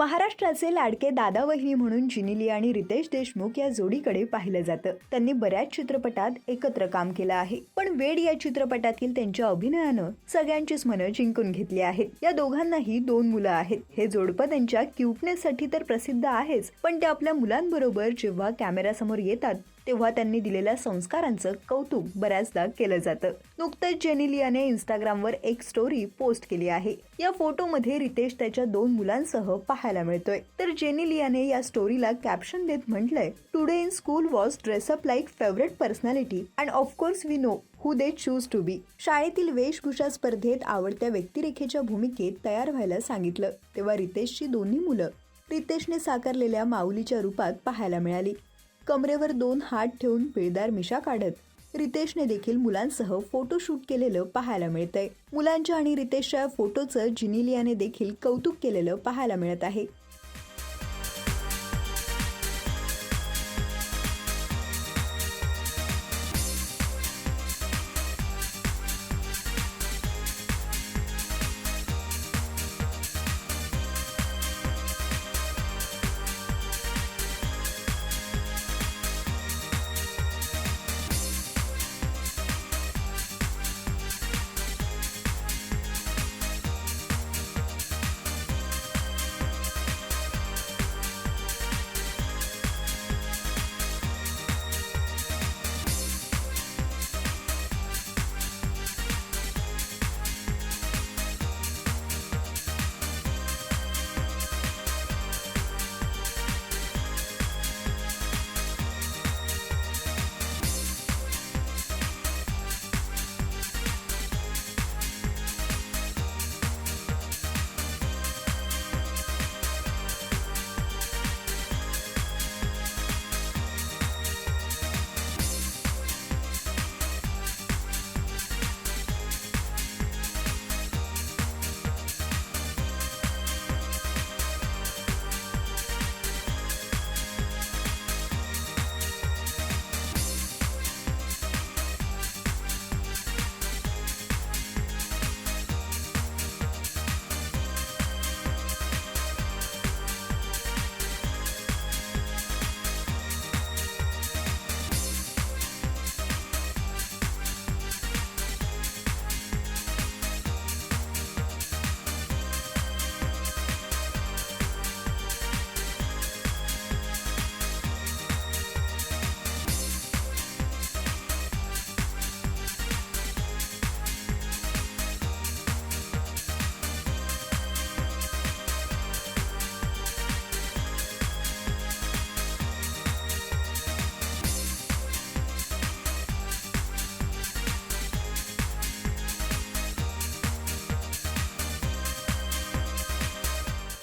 महाराष्ट्राचे लाडके दादा वहिनी म्हणून जिनिली आणि रितेश देशमुख या जोडीकडे पाहिलं जातं. त्यांनी बऱ्याच चित्रपटात एकत्र काम केलं आहे. पण वेड या चित्रपटातील त्यांच्या अभिनयानं सगळ्यांचीच मनं जिंकून घेतली आहेत. या दोघांनाही दोन मुलं आहेत. हे जोडपं त्यांच्या क्यूटनेससाठी तर प्रसिद्ध आहेच. पण ते आपल्या मुलांबरोबर जेव्हा कॅमेरासमोर येतात तेव्हा त्यांनी दिलेल्या संस्कारांचं कौतुक बऱ्याचदा केलं जातं. नुकतंच जेनिलियाने इंस्टाग्रामवर एक स्टोरी पोस्ट केली आहे. या फोटोमध्ये रितेश त्याच्या दोन मुलांसह पाहायला मिळतोय. तर जेनिलियाने या स्टोरीला कॅप्शन देत म्हटलंय today in school was dress up like favourite personality and of course we know who they choose to be शाळेतील वेशभूषा स्पर्धेत आवडत्या व्यक्तिरेखेच्या भूमिकेत तयार व्हायला सांगितलं. तेव्हा रितेशची दोन्ही मुलं रितेशने साकारलेल्या माऊलीच्या रूपात पाहायला मिळाली. कमरेवर दोन हात ठेवून पिळदार मिशा काढत रितेशने देखील मुलांसह फोटोशूट केलेलं पाहायला मिळतंय. मुलांच्या आणि रितेशच्या फोटोचं जिनिलियाने देखील कौतुक केलेलं पाहायला मिळत आहे.